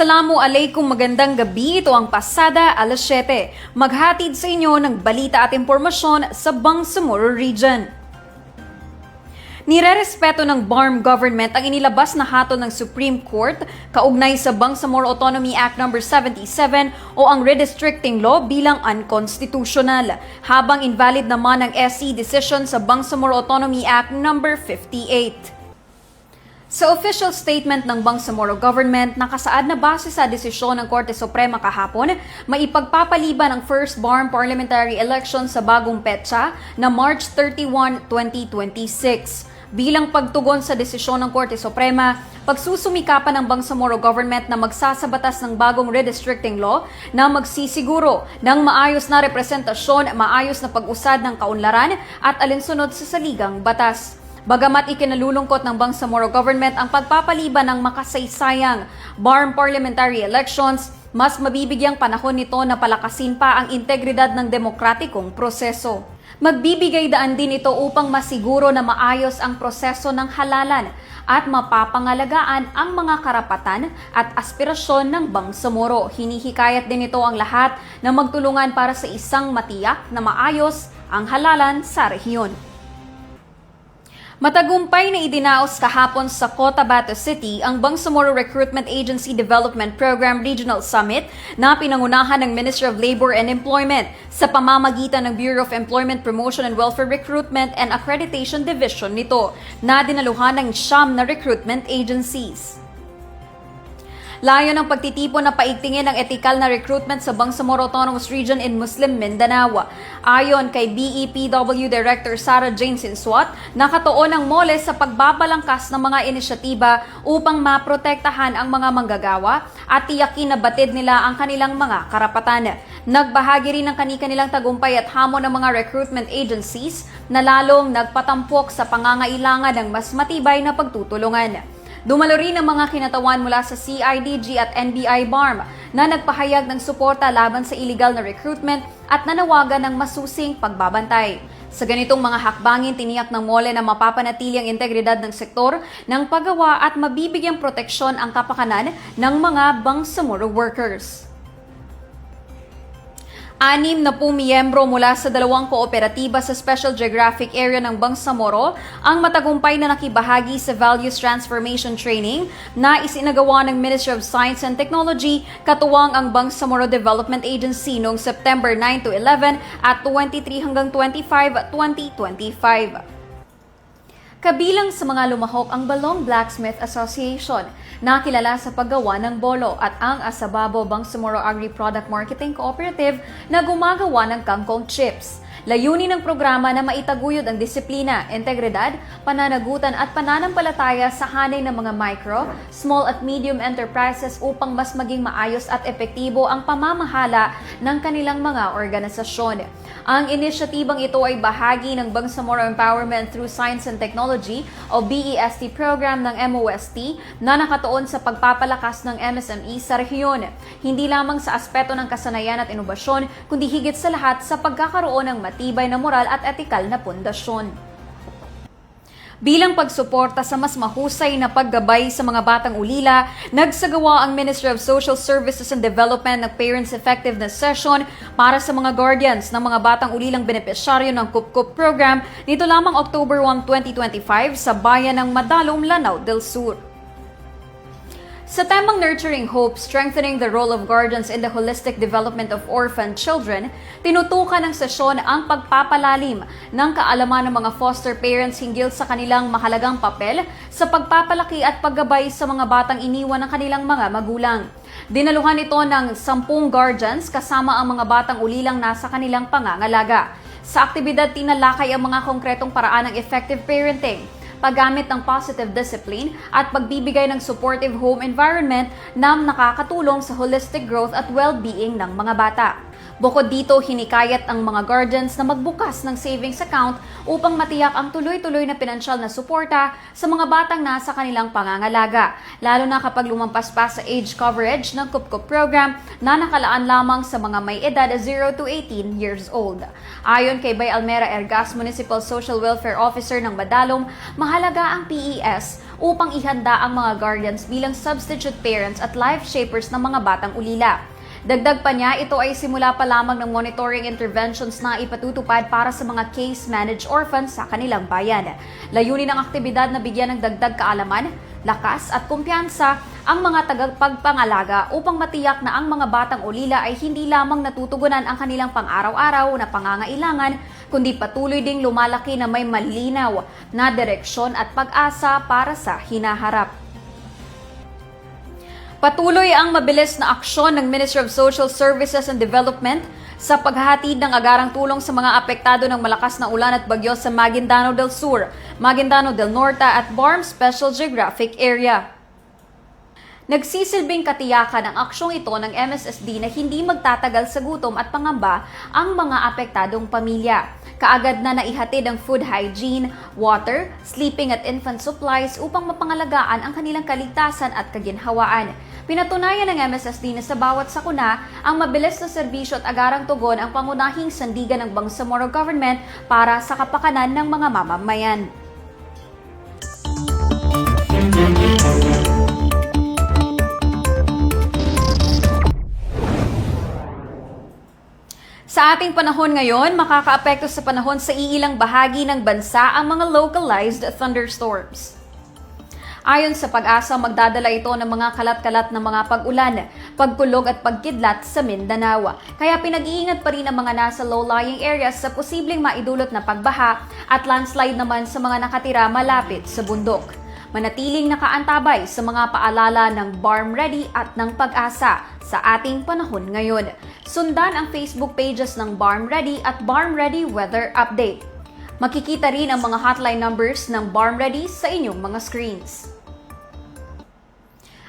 Assalamu alaikum, magandang gabi. Ito ang Pasada alas 7. Maghatid sa inyo ng balita at impormasyon sa Bangsamoro Region. Nirerespeto ng BARM government ang inilabas na hatol ng Supreme Court kaugnay sa Bangsamoro Autonomy Act No. 77 o ang redistricting law bilang unconstitutional, habang invalid naman ang SC decision sa Bangsamoro Autonomy Act No. 58. Sa official statement ng Bangsamoro government, nakasaad na base sa desisyon ng Korte Suprema kahapon, maipagpapaliban ang first BARM parliamentary election sa bagong petsa na March 31, 2026. Bilang pagtugon sa desisyon ng Korte Suprema, pagsusumikapan ng Bangsamoro government na magsasabatas ng bagong redistricting law na magsisiguro ng maayos na representasyon, maayos na pag-usad ng kaunlaran at alinsunod sa saligang batas. Bagamat ikinalulungkot ng Bangsamoro government ang pagpapaliban ng makasaysayang BARM parliamentary elections, mas mabibigyang panahon nito na palakasin pa ang integridad ng demokratikong proseso. Magbibigay daan din ito upang masiguro na maayos ang proseso ng halalan at mapapangalagaan ang mga karapatan at aspirasyon ng Bangsamoro. Hinihikayat din ito ang lahat na magtulungan para sa isang matiyak na maayos ang halalan sa rehiyon. Matagumpay na idinaos kahapon sa Cotabato City ang Bangsamoro Recruitment Agency Development Program Regional Summit na pinangunahan ng Ministry of Labor and Employment sa pamamagitan ng Bureau of Employment Promotion and Welfare Recruitment and Accreditation Division nito na dinaluhan ng siyam na recruitment agencies. Layo ng pagtitipon na paigtingin ang etikal na recruitment sa Bangsamoro Autonomous Region in Muslim Mindanao. Ayon kay BEPW Director Sarah Jane Sinswat, nakatuon ang mole sa pagbabalangkas ng mga inisyatiba upang maprotektahan ang mga manggagawa at tiyakin na batid nila ang kanilang mga karapatan. Nagbahagi rin ng kani-kanilang tagumpay at hamon ng mga recruitment agencies na lalong nagpatampok sa pangangailangan ng mas matibay na pagtutulungan. Dumalo rin ang mga kinatawan mula sa CIDG at NBI BARM na nagpahayag ng suporta laban sa illegal na recruitment at nanawagan ng masusing pagbabantay. Sa ganitong mga hakbangin, tiniyak ng mole na mapapanatili ang integridad ng sektor ng paggawa at mabibigyang proteksyon ang kapakanan ng mga Bangsamoro workers. Anim na po miyembro mula sa dalawang kooperatiba sa Special Geographic Area ng Bangsamoro ang matagumpay na nakibahagi sa Values Transformation Training na isinagawa ng Ministry of Science and Technology katuwang ang Bangsamoro Development Agency noong September 9 to 11 at 23 hanggang 25, 2025. Kabilang sa mga lumahok ang Balong Blacksmith Association na kilala sa paggawa ng bolo at ang Asababo Bangsamoro Agri-Product Marketing Cooperative na gumagawa ng kangkong chips. Layunin ng programa na maitaguyod ang disiplina, integridad, pananagutan at pananampalataya sa hanay ng mga micro, small at medium enterprises upang mas maging maayos at epektibo ang pamamahala ng kanilang mga organisasyon. Ang inisyatibang ito ay bahagi ng Bangsamoro Empowerment through Science and Technology o BEST program ng MOST na nakatuon sa pagpapalakas ng MSME sa rehiyon. Hindi lamang sa aspeto ng kasanayan at inobasyon, kundi higit sa lahat sa pagkakaroon ng matibay na moral at etikal na pundasyon. Bilang pagsuporta sa mas mahusay na paggabay sa mga batang ulila, nagsagawa ang Ministry of Social Services and Development ng Parents Effectiveness Session para sa mga guardians ng mga batang ulilang benepisyaryo ng KUPKUP program nito lamang October 1, 2025 sa bayan ng Madalom, Lanao del Sur. Sa temang Nurturing Hope, Strengthening the Role of Guardians in the Holistic Development of Orphan Children, tinutukan ng sesyon ang pagpapalalim ng kaalaman ng mga foster parents hinggil sa kanilang mahalagang papel sa pagpapalaki at paggabay sa mga batang iniwan ng kanilang mga magulang. Dinaluhan ito ng sampung guardians kasama ang mga batang ulilang nasa kanilang pangangalaga. Sa aktibidad, tinalakay ang mga konkretong paraan ng effective parenting, paggamit ng positive discipline at pagbibigay ng supportive home environment na nakakatulong sa holistic growth at well-being ng mga bata. Bukod dito, hinikayat ang mga guardians na magbukas ng savings account upang matiyak ang tuloy-tuloy na pinansyal na suporta sa mga batang nasa kanilang pangangalaga, lalo na kapag lumampas pa sa age coverage ng KUPKUP program na nakalaan lamang sa mga may edad 0 to 18 years old. Ayon kay Bay Almera Ergas Municipal Social Welfare Officer ng Badalong, mahalaga ang PES upang ihanda ang mga guardians bilang substitute parents at life shapers ng mga batang ulila. Dagdag pa niya, ito ay simula pa lamang ng monitoring interventions na ipatutupad para sa mga case-managed orphans sa kanilang bayan. Layunin ng aktibidad na bigyan ng dagdag kaalaman, lakas at kumpiyansa ang mga tagapagpangalaga upang matiyak na ang mga batang ulila ay hindi lamang natutugunan ang kanilang pang-araw-araw na pangangailangan, kundi patuloy ding lumalaki na may malinaw na direksyon at pag-asa para sa hinaharap. Patuloy ang mabilis na aksyon ng Ministry of Social Services and Development sa paghahatid ng agarang tulong sa mga apektado ng malakas na ulan at bagyo sa Maguindano del Sur, Maguindano del Norte at Barm Special Geographic Area. Nagsisilbing katiyakan ang aksyong ito ng MSSD na hindi magtatagal sa gutom at pangamba ang mga apektadong pamilya. Kaagad na naihatid ang food hygiene, water, sleeping at infant supplies upang mapangalagaan ang kanilang kaligtasan at kaginhawaan. Pinatunayan ng MSSD na sa bawat sakuna, ang mabilis na serbisyo at agarang tugon ang pangunahing sandigan ng Bangsamoro Government para sa kapakanan ng mga mamamayan. Sa ating panahon ngayon, makakaapekto sa panahon sa iilang bahagi ng bansa ang mga localized thunderstorms. Ayon sa pag-asa, magdadala ito ng mga kalat-kalat na mga pag-ulan, pagkulog at pagkidlat sa Mindanao. Kaya pinag-iingat pa rin ang mga nasa low-lying areas sa posibleng maidulot na pagbaha at landslide naman sa mga nakatira malapit sa bundok. Manatiling nakaantabay sa mga paalala ng Barm Ready at ng pag-asa sa ating panahon ngayon. Sundan ang Facebook pages ng Barm Ready at Barm Ready Weather Update. Makikita rin ang mga hotline numbers ng Barm Ready sa inyong mga screens.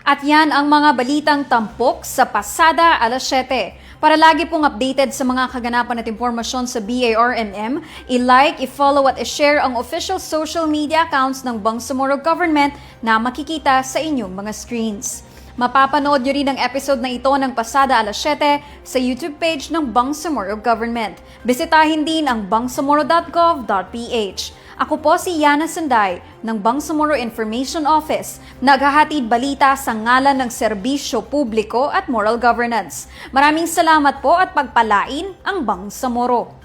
At yan ang mga balitang tampok sa pasada alas 7. Para lagi pong updated sa mga kaganapan at impormasyon sa BARMM, i-like, i-follow at i-share ang official social media accounts ng Bangsamoro Government na makikita sa inyong mga screens. Mapapanood nyo rin ang episode na ito ng Pasada alas 7 sa YouTube page ng Bangsamoro Government. Bisitahin din ang bangsamoro.gov.ph. Ako po si Yana Sanday ng Bangsamoro Information Office, naghahatid balita sa ngalan ng serbisyo publiko at moral governance. Maraming salamat po at pagpalain ang Bangsamoro.